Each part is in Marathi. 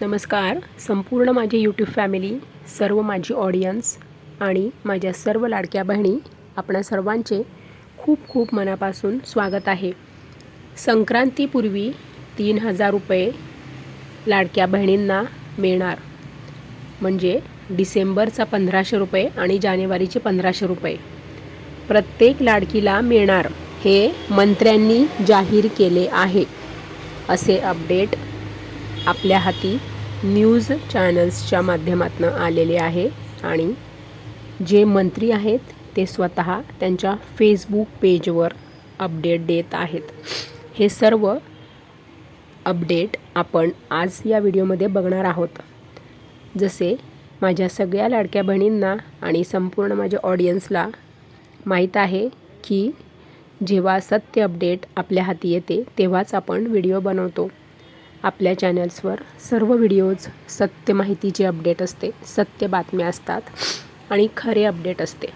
नमस्कार. संपूर्ण माझी यूट्यूब फॅमिली सर्व माझी ऑडियन्स आणि माझ्या सर्व लाडक्या बहिणी आपणा सर्वांचे खूप खूप मनापासून स्वागत आहे. संक्रांतीपूर्वी तीन हजार रुपये लाडक्या बहिणींना मिळणार. म्हणजे डिसेंबरचा पंधराशे रुपये आणि जानेवारीचे पंधराशे रुपये. प्रत्येक लाडकीला मिळणार हे मंत्र्यांनी जाहीर केले आहे. असे अपडेट आपल्या हाती न्यूज चॅनल्सच्या माध्यमातून आलेले आहे आणि जे मंत्री आहेत ते स्वतः त्यांच्या फेसबुक पेजवर अपडेट देत आहेत. हे सर्व अपडेट आपण आज या व्हिडिओमध्ये बघणार आहोत. जसे माझ्या सगळ्या लाडक्या बहिणींना आणि संपूर्ण माझ्या ऑडियन्सला माहीत आहे की जेव्हा सत्य अपडेट आपल्या हाती येते तेव्हाच आपण व्हिडिओ बनवतो. आपल्या चॅनल्सवर सर्व व्हिडिओज सत्य माहितीची अपडेट असते सत्य बातम्या असतात आणि खरे अपडेट असते.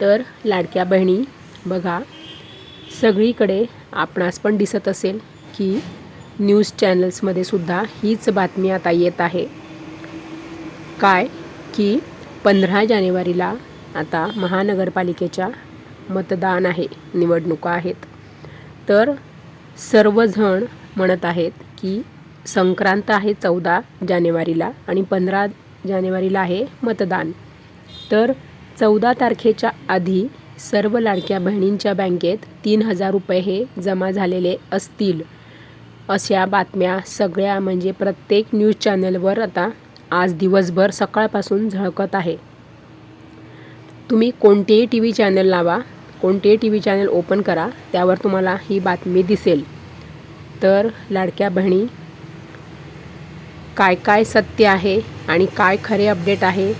तर लाडक्या बहिणी बघा सगळीकडे आपणास पण दिसत असेल की न्यूज चॅनल्समध्ये सुद्धा हीच बातमी आता येत आहे. काय? की पंधरा जानेवारीला आता महानगरपालिकेच्या मतदान आहे निवडणुका आहेत. तर सर्वजण म्हणत आहेत की संक्रांत आहे चौदा जानेवारीला आणि पंधरा जानेवारीला आहे मतदान. तर चौदा तारखेच्या आधी सर्व लाडक्या बहिणींच्या बँकेत तीन हजार रुपये हे जमा झालेले असतील. अशा बातम्या सगळ्या म्हणजे प्रत्येक न्यूज चॅनलवर आता आज दिवसभर सकाळपासून झळकत आहे. तुम्ही कोणतेही टी व्ही चॅनल लावा कोणतेही टी व्ही चॅनल ओपन करा त्यावर तुम्हाला ही बातमी दिसेल. तर लाडक्या बहिणी काय काय सत्य आहे आणि काय खरे अपडेट आहे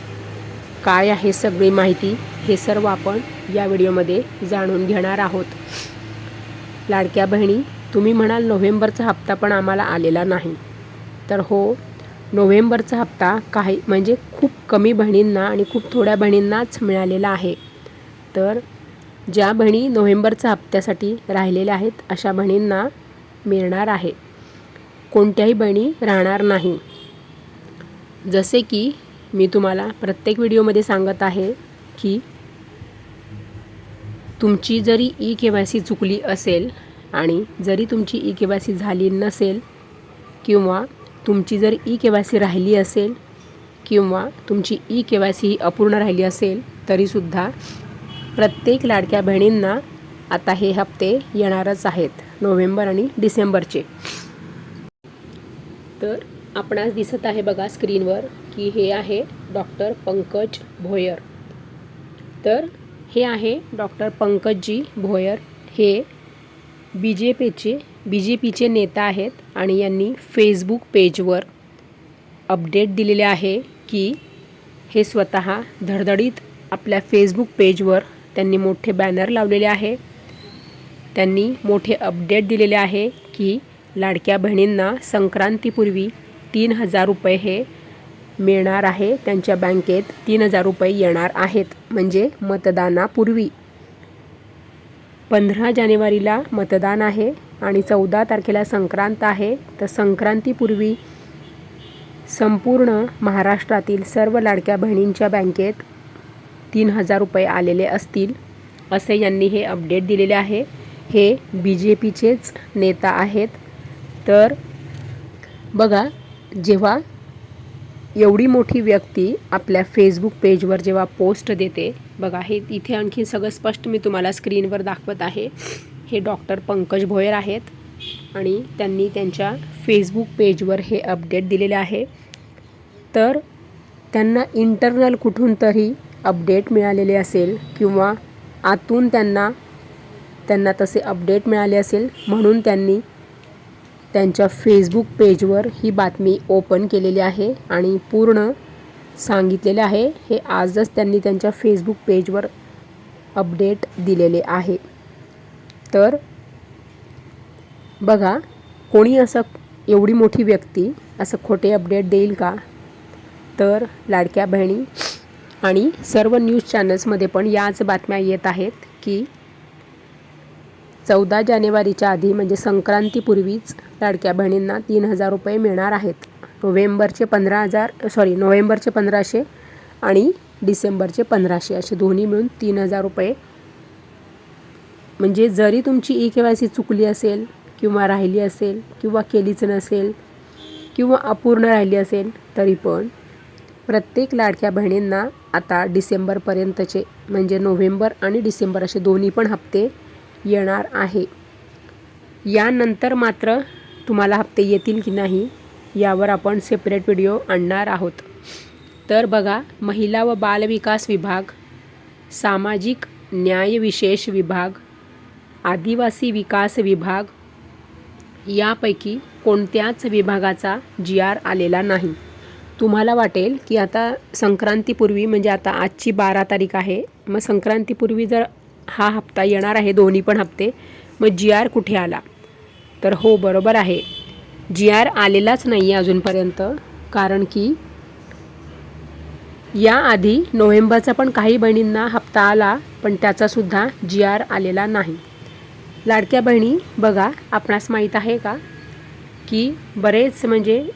काय आहे सगळी माहिती हे सर्व आपण या व्हिडिओमध्ये जाणून घेणार आहोत. लाडक्या बहिणी तुम्ही म्हणाल नोव्हेंबरचा हप्ता पण आम्हाला आलेला नाही. तर हो नोव्हेंबरचा हप्ता काही म्हणजे खूप कमी बहिणींना आणि खूप थोड्या बहिणींनाच मिळालेला आहे. तर ज्या बहिणी नोव्हेंबरच्या हप्त्यासाठी राहिलेल्या आहेत अशा बहिणींना मिळणार आहे. कोणत्याही बहिणी राहणार नाही. जसे की मी तुम्हाला प्रत्येक व्हिडिओमध्ये सांगत आहे की तुमची जरी ई के वाय सी चुकली असेल आणि जरी तुमची ई के वाय सी झाली नसेल किंवा तुमची जर ई के वाय सी राहिली असेल किंवा तुमची ई के वाय सी ही अपूर्ण राहिली असेल तरीसुद्धा प्रत्येक लाडक्या बहिणींना आता हे हप्ते येणारच आहेत नोव्हेंबर आणि डिसेंबरचे. तर आपणास दिसत आहे बघा स्क्रीनवर की हे आहे डॉक्टर पंकज भोयर. तर हे आहे डॉक्टर पंकजजी भोयर. हे बी जे पीचे बी जे पीचे नेता आहेत आणि यांनी फेसबुक पेजवर अपडेट दिलेले आहे की हे स्वतः धडधडीत आपल्या फेसबुक पेजवर त्यांनी मोठे बॅनर लावलेले आहे. त्यांनी मोठे अपडेट दिलेले आहे की लाडक्या बहिणींना संक्रांतीपूर्वी तीन हजार रुपये हे मिळणार आहे. त्यांच्या बँकेत तीन हजार रुपये येणार आहेत म्हणजे मतदानापूर्वी. पंधरा जानेवारीला मतदान आहे आणि चौदा तारखेला संक्रांत आहे. तर संक्रांतीपूर्वी संपूर्ण महाराष्ट्रातील सर्व लाडक्या बहिणींच्या बँकेत तीन हजार रुपये आलेले असतील असे यांनी हे अपडेट दिलेले आहे. हे बी जे पीचेच नेता आहेत. तर बघा जेव्हा एवढी मोठी व्यक्ती आपल्या फेसबुक पेजवर जेव्हा पोस्ट देते बघा हे इथे आणखी सगळं स्पष्ट मी तुम्हाला स्क्रीनवर दाखवत आहे. हे डॉक्टर पंकज भोयर आहेत आणि त्यांनी त्यांच्या फेसबुक पेजवर हे अपडेट दिलेले आहे. तर त्यांना इंटरनल कुठून तरी अपडेट मिळालेले असेल किंवा आतून त्यांना त्यांना तसे अपडेट मिळाले असेल म्हणून त्यांनी त्यांच्या फेसबुक पेजवर ही बातमी ओपन केलेली आहे आणि पूर्ण सांगितलेले आहे. हे आजच त्यांनी त्यांच्या फेसबुक पेजवर अपडेट दिलेले आहे. तर बघा कोणी असं एवढी मोठी व्यक्ती असं खोटे अपडेट देईल का? तर लाडक्या बहिणी आणि सर्व न्यूज चॅनल्समध्ये पण याच बातम्या येत आहेत की चौदा जानेवारीच्या आधी म्हणजे संक्रांतीपूर्वीच लाडक्या बहिणींना तीन हजार रुपये मिळणार आहेत. नोव्हेंबरचे पंधरा हजार सॉरी नोव्हेंबरचे पंधराशे आणि डिसेंबरचे पंधराशे असे दोन्ही मिळून तीन हजार रुपये. म्हणजे जरी तुमची ई के वाय सी चुकली असेल किंवा राहिली असेल किंवा केलीच नसेल किंवा अपूर्ण राहिली असेल तरी पण प्रत्येक लाडक्या बहिणींना आता डिसेंबरपर्यंतचे म्हणजे नोव्हेंबर आणि डिसेंबर असे दोन्ही पण हप्ते येणार आहे. यानंतर मात्र तुम्हाला हप्ते येतील की नाही यावर आपण सेपरेट व्हिडिओ आणणार आहोत. तर बघा महिला व बालविकास विभाग सामाजिक न्याय विशेष विभाग आदिवासी विकास विभाग यापैकी कोणत्याच विभागाचा जी आर आलेला नाही. तुम्हाला वाटेल की आता संक्रांतीपूर्वी म्हणजे आता आजची बारा तारीख आहे मग संक्रांतीपूर्वी जर हा हप्ता येणार आहे दोन्ही पण हप्ते. मग जी आर कुठे आला? तर हो बरोबर आहे. जी आर आलेलाच नाही आहे अजूनपर्यंत कारण की याआधी नोव्हेंबरचा पण काही बहिणींना हप्ता आला पण त्याचासुद्धा जी आर आलेला नाही. लाडक्या बहिणी बघा आपणास माहीत आहे का? की बरेच म्हणजे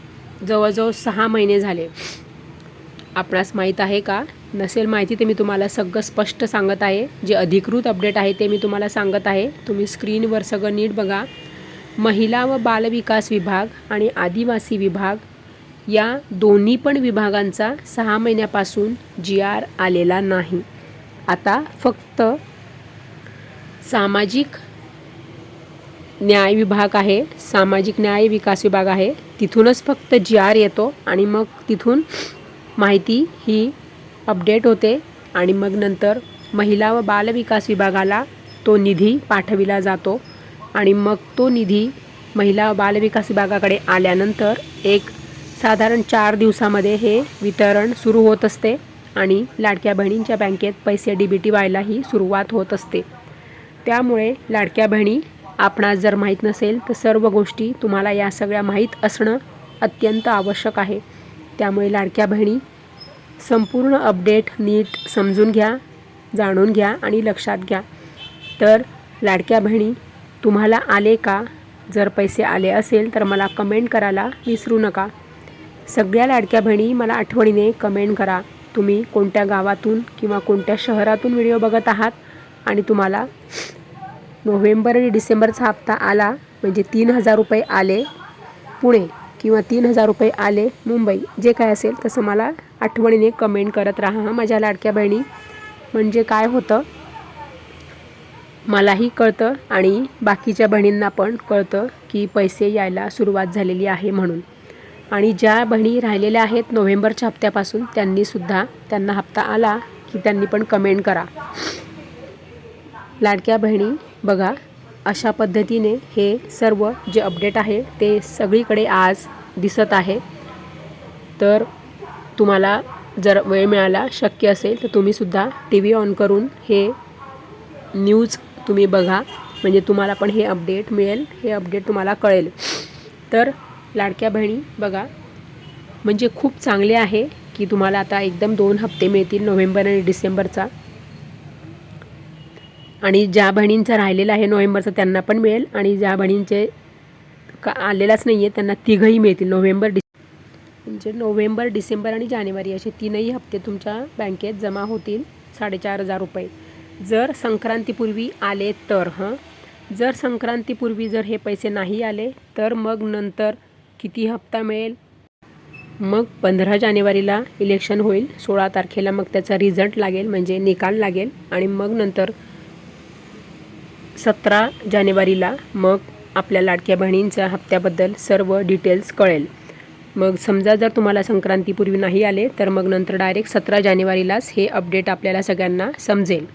जवळजवळ सहा महिने झाले. आपणास माहीत आहे का? नसेल माहिती ते मी तुम्हाला सगळं स्पष्ट सांगत आहे. जे अधिकृत अपडेट आहे ते मी तुम्हाला सांगत आहे. तुम्ही स्क्रीनवर सगळं नीट बघा. महिला व बालविकास विभाग आणि आदिवासी विभाग या दोन्ही पण विभागांचा सहा महिन्यापासून जी आर आलेला नाही. आता फक्त सामाजिक न्याय विभाग आहे. सामाजिक न्याय विकास विभाग आहे. तिथूनच फक्त जी आर येतो आणि मग तिथून माहिती ही अपडेट होते आणि मग नंतर महिला व बालविकास विभागाला तो निधी पाठविला जातो आणि मग तो निधी महिला व बालविकास विभागाकडे आल्यानंतर एक साधारण चार दिवसामध्ये हे वितरण सुरू होत असते आणि लाडक्या बहिणींच्या बँकेत पैसे डी बी टी व्हायलाही सुरुवात होत असते. त्यामुळे लाडक्या बहिणी आपणास जर माहीत नसेल तर सर्व गोष्टी तुम्हाला या सगळ्या माहीत असणं अत्यंत आवश्यक आहे. त्यामुळे लाडक्या बहिणी संपूर्ण अपडेट नीट समजून घ्या जाणून घ्या आणि लक्षात घ्या. तर लाडक्या बहिणी तुम्हाला आले का? जर पैसे आले असेल तर मला कमेंट करायला विसरू नका. सगळ्या लाडक्या बहिणी मला आठवणीने कमेंट करा. तुम्ही कोणत्या गावातून किंवा कोणत्या शहरातून व्हिडिओ बघत आहात? आणि तुम्हाला नोव्हेंबर आणि डिसेंबरचा हप्ता आला म्हणजे तीन हजार रुपये आले पुणे. किंवा तीन हजार रुपये आले मुंबई जे काय असेल तसं मला आठवणीने कमेंट करत राहा. माझ्या लाडक्या बहिणी. म्हणजे काय होतं? मलाही कळतं आणि बाकीच्या बहिणींना पण कळतं की पैसे यायला सुरुवात झालेली आहे म्हणून. आणि ज्या बहिणी राहिलेल्या आहेत नोव्हेंबरच्या हप्त्यापासून त्यांनीसुद्धा त्यांना हप्ता आला की त्यांनी पण कमेंट करा. लाडक्या बहिणी बघा अशा पद्धतीने हे सर्व जे अपडेट आहे ते सगळीकडे आज दिसत आहे. तर तुम्हाला जर वेळ मिळाला शक्य असेल तर तुम्हीसुद्धा टी व्ही ऑन करून हे न्यूज तुम्ही बघा. म्हणजे तुम्हाला पण हे अपडेट मिळेल हे अपडेट तुम्हाला कळेल. तर लाडक्या बहिणी बघा. म्हणजे खूप चांगले आहे की तुम्हाला आता एकदम दोन हप्ते मिळतील नोव्हेंबर आणि डिसेंबरचा. आणि ज्या बहिणींचा राहिलेला आहे नोव्हेंबरचा त्यांना पण मिळेल आणि ज्या बहिणींचे का आलेलाच नाही आहे त्यांना तिघंही मिळतील. नोव्हेंबर डिस म्हणजे नोव्हेंबर डिसेंबर आणि जानेवारी असे तीनही हप्ते तुमच्या बँकेत जमा होतील साडेचार हजार रुपये. जर संक्रांतीपूर्वी आले तर हं? जर संक्रांतीपूर्वी जर हे पैसे नाही आले तर मग नंतर किती हप्ता मिळेल? मग पंधरा जानेवारीला इलेक्शन होईल सोळा तारखेला मग त्याचा रिझल्ट लागेल म्हणजे निकाल लागेल आणि मग नंतर सतरा जानेवारीला मग आपल्या लाडक्या बहिणींच्या हप्त्याबद्दल सर्व डिटेल्स कळेल. मग समजा जर तुम्हाला संक्रांतीपूर्वी नाही आले तर मग नंतर डायरेक्ट सतरा जानेवारीलाच हे अपडेट आपल्याला सगळ्यांना समजेल.